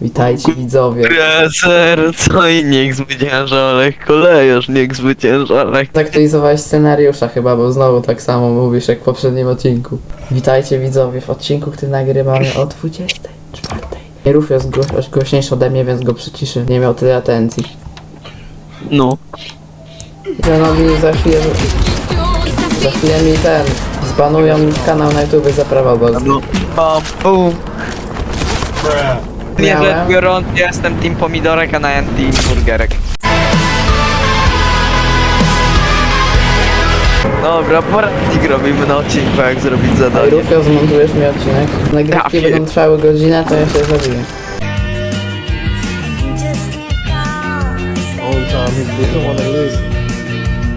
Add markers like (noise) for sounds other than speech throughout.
Witajcie widzowie. Serco i niech zwycięża Lech Kolejarz, niech zwycięża Lech. Zaktualizowałeś scenariusza chyba, bo znowu tak samo mówisz jak w poprzednim odcinku. Witajcie widzowie w odcinku, który nagrywamy o 24. Rufio jest gło- głośniejszy ode mnie, więc go przyciszy. Nie miał tyle atencji. No. Janowi za chwilę... Za chwilę mi ten... Zbanują kanał na YouTube za prawa bo No. Bam, bum. Miałem. rzecz biorąc, jestem team pomidorek, a na team burgerek. Dobra, poradnik robimy na odcinku, jak zrobić zadanie. Rufio, zmontujesz mi odcinek? Nagrywki Ja będą trwały godzinę, to ja się zabiję. Only time listen.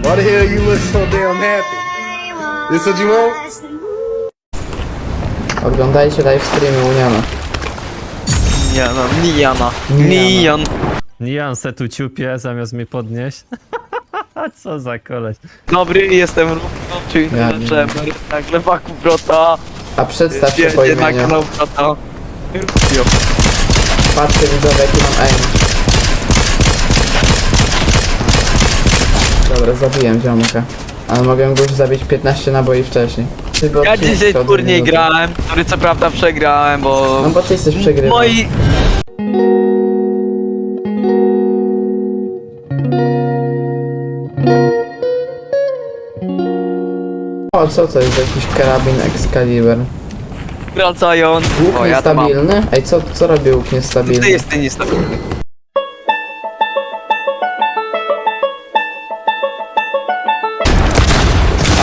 Why the hell you look so damn happy? This what you want? Oglądajcie live streamy Uniona. Nijana, Nijana, Nijana. Nijan. Nian se tu ciupie zamiast mnie podnieść. (laughs) Co za koleś. Dobry, jestem równo, czyli Ja nagle nagle waku brota. A przedstaw się po Jedzie na imieniu. kanał brota. Patrzcie widzowie jaki mam aim. Dobra, zabiłem ziomka. Ale mogłem go już zabić 15 naboi wcześniej. Ty Ja odcinek dzisiaj trwał turniej grałem, który co prawda przegrałem, bo... No bo ty jesteś przegrywany. Moi... O, co to jest? Jakiś karabin Excalibur. wracają. Łuk O, ja to mam. niestabilny? Ej, co, co robi łuk Ty niestabilny? jesteś niestabilny.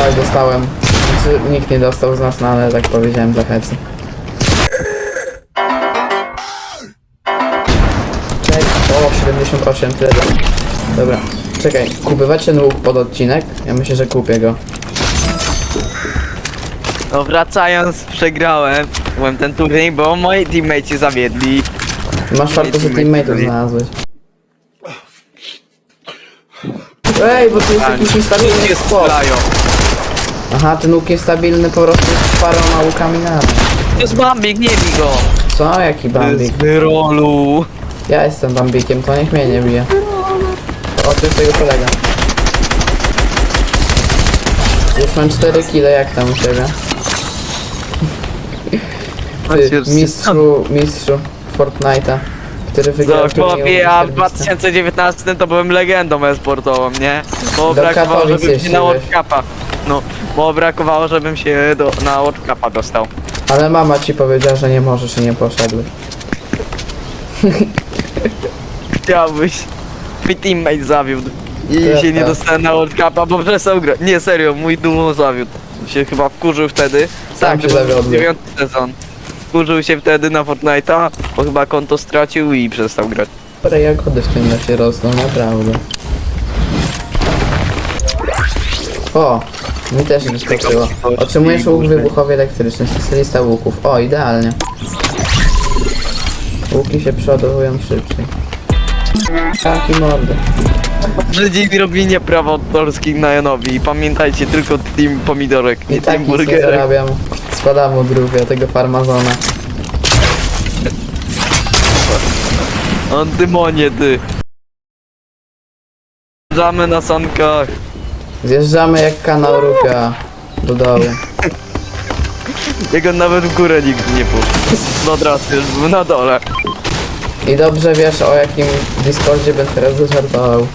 Ale dostałem. Znaczy, nikt nie dostał z nas, no ale tak powiedziałem dla hecy. O 78 tyle. Dobra, czekaj, kupywać ten łuk pod odcinek? Ja myślę, że kupię go. No wracając, przegrałem. Byłem ten turniej, bo moi teammates zawiedli. Masz farto, że teammate teammateów znalazłeś. Ej, bo tu jest jakiś niestabilny Ludzie spot. Aha, ten łuk jest stabilny po prostu z paroma łukami na raz. To jest Bambik, nie bij go. Co? Jaki bambik? Z wyrolu. Ja jestem bambikiem, to niech mnie nie bije. O, to jest jego kolega. Już mam 4 kile, jak tam u ciebie? (laughs) Ty, mistrzu, mistrzu Fortnite'a, który wygrał turniej chłopie, ja w Urbis 2019 to byłem legendą e-sportową, nie? Bo Do brakowało, Katowic żebym się na jeździłeś. World Cupa. No, bo brakowało, żebym się do, na Cupa dostał. Ale mama ci powiedziała, że nie możesz i nie poszedłeś. Chciałbyś. Mi teammate zawiódł. I ja się nie tak. dostałem na World Cupa, bo przestał grać. Nie, serio, mój duo zawiódł. Się chyba wkurzył wtedy. Sam się to był zawiodłem. dziewiąty sezon. Wkurzył się wtedy na Fortnite'a, bo chyba konto stracił i przestał grać. Dobre jagody w tym lesie rosną, naprawdę. O, mi też wyskoczyło. Otrzymujesz łuk wybuchowy elektryczny, specjalista łuków. O, idealnie. Łuki się przeładowują szybciej. Taki mordy. Brzydzi robienie praw autorskich na Janowi i pamiętajcie tylko Team Pomidorek, I nie tak Team nic nie Burgerek. zarabiam. Spada mu drugę tego farmazona. Antymonie ty. Zamy na sankach. Zjeżdżamy jak kanał Rufia do dołu. Jego nawet w górę nigdy nie poszedł. No teraz już był na dole. I dobrze wiesz o jakim Discordzie bym teraz zażartował.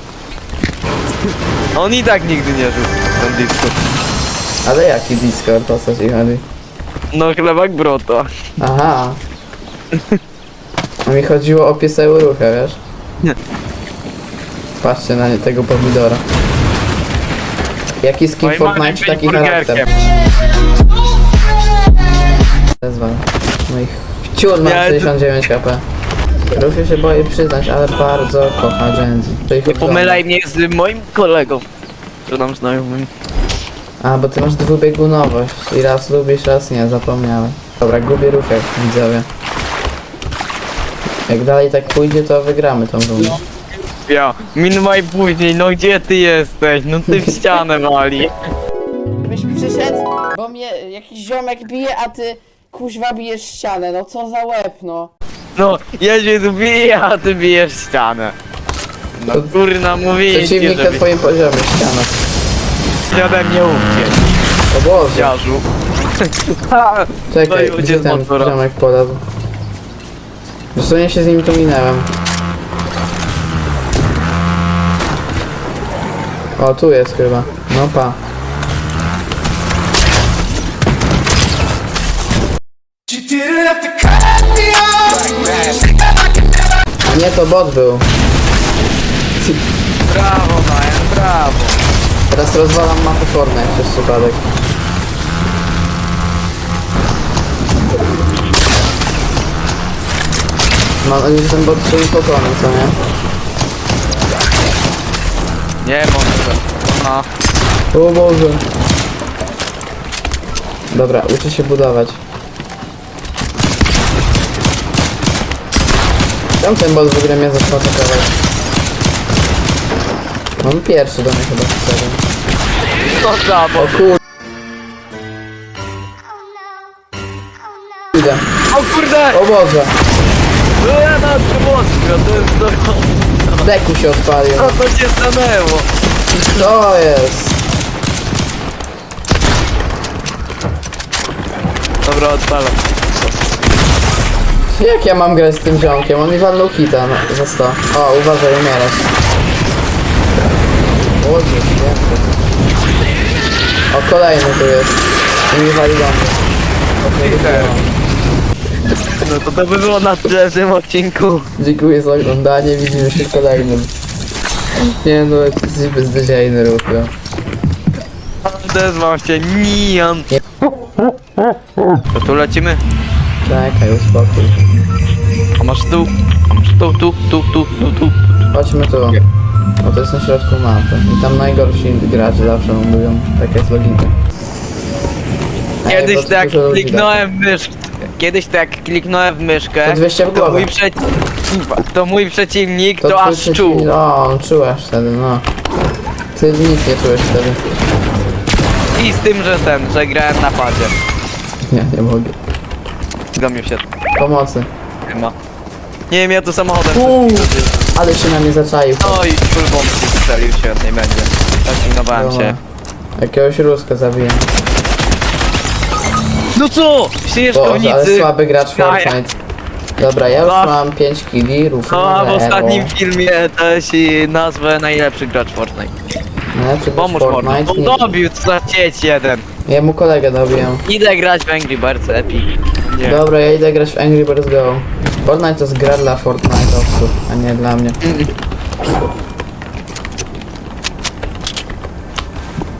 On i tak nigdy nie żył ten Discord. Ale jaki Discord, o co ci chodzi? No chlebak brota. Aha. A mi chodziło o pieseł ruchę, wiesz? Nie. Patrzcie na nie, tego pomidora. Jaki skin i Fortnite, taki charakter. Zezwal. No i wciul mam Ja- 69 HP. Rufio się boi przyznać, ale bardzo kocha Genzy. Nie pomylaj mnie z moim kolegą. Czy tam znajomym. A, bo ty masz dwubiegunowość. I raz lubisz, raz nie, zapomniałem. Dobra, gubię Rufiak, widzowie. Jak dalej tak pójdzie, to wygramy tą rundę. Ja, minimaj później, no gdzie ty jesteś? No ty w ścianę wali. Byś przyszedł, bo mnie jakiś ziomek bije, a ty kuźwa bijesz ścianę, no co za łeb, no. No, ja się tu biję, a ty bijesz ścianę. No kurna, mówię ci, Przeciwnik na twoim poziomie, ściana. się ode mnie uciec, O Boże. dziarzu. Czekaj, (laughs) No i gdzie uciec ten motora. ziomek? Dosłownie się z nim tu minęłem. O, tu jest chyba. No pa. A nie, to bot był. Brawo, Majan, brawo. Teraz rozwalam mapę Fortnite przez przypadek. Mam nadzieję, że ten bot się nie pokona, co nie? Nie może. No, O Boże. Dobra, uczę się budować. Czemu ten bot w ogóle mnie zaczął atakować? Mam pierwszy do mnie chyba wtedy. to za, bo... O kur... Idę. O kurde! O Boże. No ja na czymostro, to jest to... Deku się odpalił. Co to się stanęło? Co jest? Dobra, odpalam. Jak ja mam grać z tym ziomkiem? On mi walnął hita no, za 100. O, uważaj, umierasz. Święty. O, kolejny tu jest. I mi wali do mnie. No to to by było na tyle w tym odcinku. Dziękuję za oglądanie, widzimy się w kolejnym. Nie no, jesteś beznadziejny, Rufio. Odezwał się Nian. To tu lecimy? Czekaj, uspokój. A masz tu, a masz tu, tu, tu, tu, tu, tu. Chodźmy tu. Bo to jest na środku mapy. I tam najgorsi gracze zawsze mówią. Tak jest logika. Ej, Kiedyś bo tak dużo ludzi kliknąłem. Kiedyś tak kliknąłem w myszkę. To 200 w to głowę. mój, przeci... to mój przeciwnik to, twój aż przeciwnik- czuł. O, on czułeś wtedy, no. Ty nic nie czułeś wtedy. I z tym, że ten, że grałem na padzie. Nie, nie mogę. Zgamił się Pomocy. chyba. Nie wiem, ja tu samochodem. Uuu, ale się na mnie zaczaił. No i full bombki strzelił, świetnie będzie. Fascynowałem Dobra. się. Jakiegoś ruska zabiję. No co? Boże, ale słaby gracz Fortnite. Dobra, ja już No. mam 5 killi, Rufio No, a w zero. ostatnim filmie też i nazwę najlepszy gracz Fortnite. Najlepszy gracz Pomóż mordo. Fortnite. On dobił, za cieć jeden. Ja mu kolegę dobiję. Idę grać w Angry Birds Epic. Nie. Dobra, ja idę grać w Angry Birds Go. Fortnite to jest gra dla Fortnite'owców, a nie dla mnie.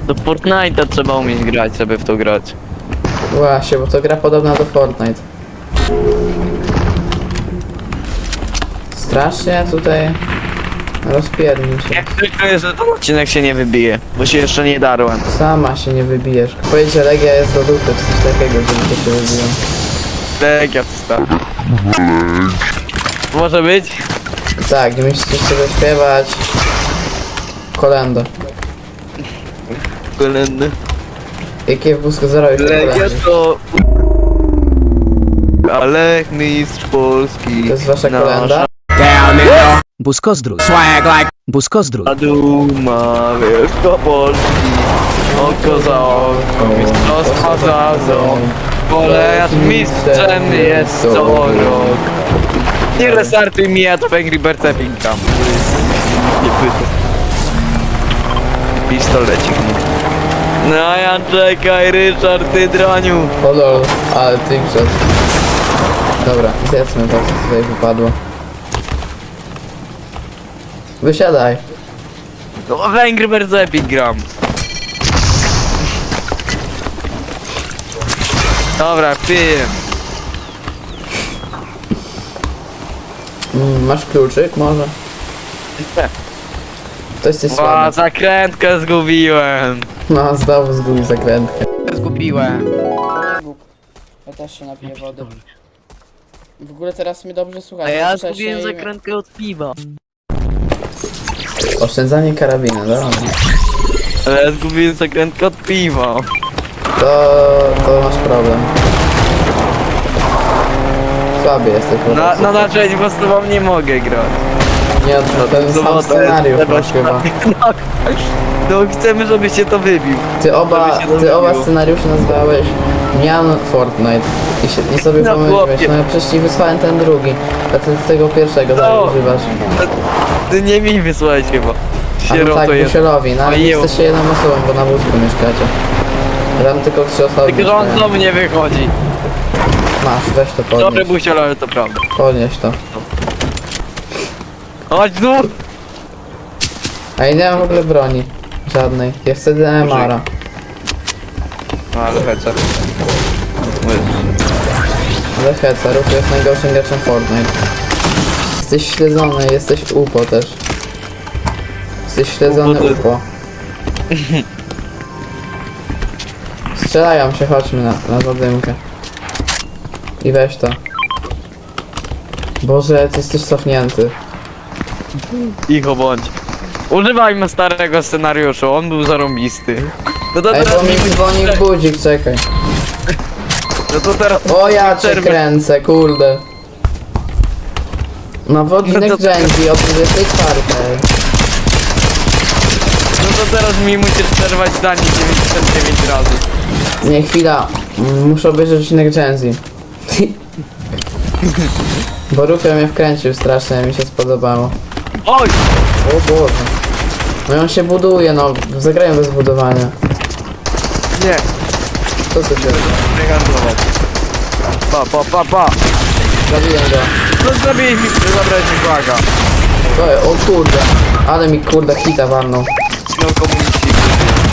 Do Fortnite'a trzeba umieć grać, żeby w to grać. Właśnie, bo to gra podobna do Fortnite. Strasznie tutaj rozpierdni się. Jak zwykle, że ten odcinek się nie wybije, bo się jeszcze nie darłem. Sama się nie wybijesz. Powiedz, że Legia jest do dupy, czy coś takiego, żeby to się wybiło. Ja to. Może być? Tak, i musisz sobie śpiewać kolędę. Kolejny. Jakie w wózku zero jeszcze Legia to... Ale mistrz Polski. To jest wasza kolenda? Buskozdrój. Swag like. Buskozdrój. Duma Wielkopolski Oko za oko, mistrzostwa za ząb Kolejarz mistrzem jest co rok Nie restartuj mi, ja to Angry Birds Epic gram Nie pytam Pistolecik No ja czekaj, Ryszard, ty draniu O lol, ale ty grzesz. Dobra, zjedzmy to, co tutaj wypadło. Wysiadaj. No w Angry Birds Epic gram Dobra, pijem Mm, masz kluczyk może? To jesteś Ła, słaby. zakrętkę zgubiłem No, znowu zgubił zakrętkę. Zgubiłem. Ja też się napiję wody. W ogóle teraz mnie dobrze A ja zgubiłem zakrętkę od piwa Oszczędzanie karabinu, dobra. Ale ja zgubiłem zakrętkę od piwa To, to masz problem. Słaby jesteś po Na, prostu. na, na trzeźwo z tobą nie mogę grać. Nie, to ten No, sam scenariusz masz chyba. No chcemy, żebyś się to wybił. Ty oba, Żeby się ty oba scenariusze nazwałeś Mian Fortnite. I, się, i sobie No, pomyliłeś. chłopie. No ja przecież ci wysłałem ten drugi. A ty tego pierwszego dalej No. używasz. Ty nie mi wysłałeś chyba. A no Sieroto tak, jest. Busielowi. No ale Ojeju. jesteście jedną osobą, bo na wózku mieszkacie. Tam tylko trzy osoby mieszkają. do mnie wychodzi. Masz, weź to Dobry podnieś. busiol, ale to prawda. Podnieś to. Chodź tu! A ja nie mam w ogóle broni. Żadnej. Ja chcę DMR-a. No ale hece. Ale Rufio jest najgorszym graczem Fortnite. Jesteś śledzony, jesteś UPO też. Jesteś śledzony UPO ty- UPO. Strzelają się, chodźmy na, na zadymkę. I weź to. Boże, ty jesteś cofnięty. Icho bądź. Używajmy starego scenariuszu, on był zarąbisty. No to Ej, teraz mi dzwoni budzik, czekaj. No to teraz... O, ja cię kręcę, kurde. Na wodzinek No to- o 24. No to teraz mi musisz przerwać zdanie 99 razy. Nie, chwila. Mm, Muszę obejrzeć odcinek Genzy. Bo Rufio mnie wkręcił strasznie, mi się spodobało. Oj! O Boże. No i on się buduje, no. Zagrają bez budowania. Nie, Co to się nie handlować. Pa, pa, pa, pa. Zabiłem go. No zabiłeś mi, zabrałeś mi flaga. O, o kurde. Ale mi kurde hita walnął. No komuniści.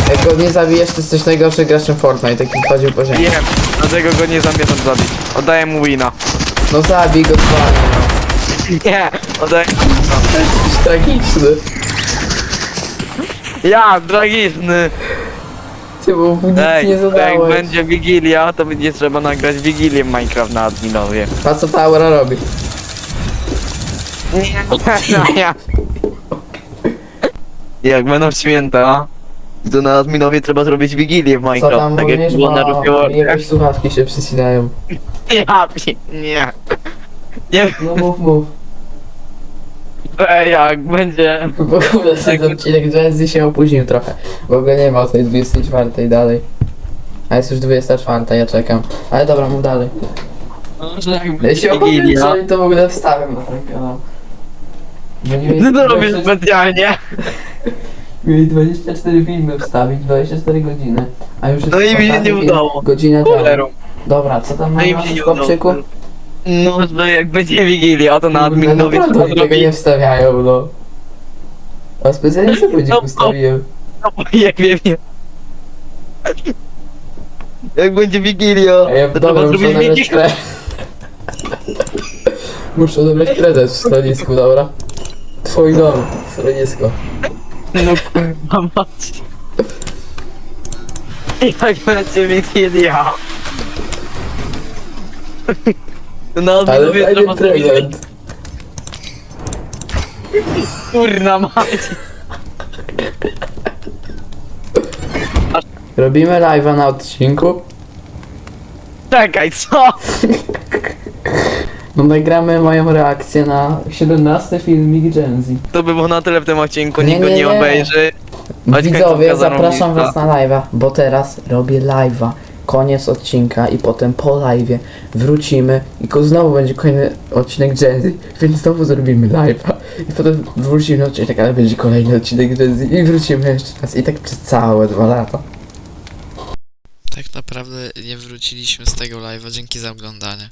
Jak go nie zabijesz, to jesteś najgorszy graczem Fortnite, jaki chodził po ziemi. Nie, dlatego go nie zamierzam zabić. Oddaję mu wina. No zabij go dzwonię. Nie, oddaję mu wina. Jesteś tragiczny. Ja, tragiczny. Ty, bo nic Ej, nie jak zadałeś. będzie Wigilia, to będzie trzeba nagrać Wigilię w Minecraft na adminowie. A co ta aura robi? Nie, (laughs) Jak będą święta, to na adminowie trzeba zrobić Wigilię w Co Minecraft, tam tak jak mówisz, było na bo jakieś słuchawki się przecinają. (laughs) Ja, pi- nie. Nie, No mów, mów. Ej, jak będzie... W ogóle ten odcinek Jazzy się opóźnił trochę. W ogóle nie ma o tej 24 dalej. A jest już 24, ja czekam. Ale dobra, mów dalej. No, że jak Ja się opowiem, Wigilia... to w ogóle wstawię na ten kanał. Ty to (laughs) mieli robisz 20 specjalnie. Mieli 24 filmy wstawić, 24 godziny. A już jest No i mi się ostatni nie film, udało. Godzina temu. Cholerą. Dobra, co tam No i mi masz się nie w udało. No, że jak będzie Wigilia, to na adminowie no, trzeba naprawdę tego nie wstawiają, no. A specjalnie sobie budzik No, ustawiłem. No, jak wiem, nie. Jak będzie Wigilia, A ja to dobra, trzeba muszę zrobić odebrać Wigilię. kre... Muszę odebrać kredyt w schronisku, dobra? Twój dom, schronisko. No kurwa mać. Jak będzie Wigilia? Na Ale fajny prezent. (laughs) Kurna mać. Robimy live'a na odcinku. Czekaj, co? (laughs) No nagramy moją reakcję na 17 filmik Gen Z. To by było na tyle w tym odcinku, Nie, nikt go nie, nie nie. obejrzy. Widzowie, zapraszam was na live'a, bo teraz robię live'a. Koniec odcinka i potem po live'ie wrócimy i ko- znowu będzie kolejny odcinek Z, więc znowu zrobimy live'a. I potem wrócimy na odcinek, ale będzie kolejny odcinek Z i wrócimy jeszcze raz. I tak przez całe dwa lata. Tak naprawdę nie wróciliśmy z tego live'a, dzięki za oglądanie.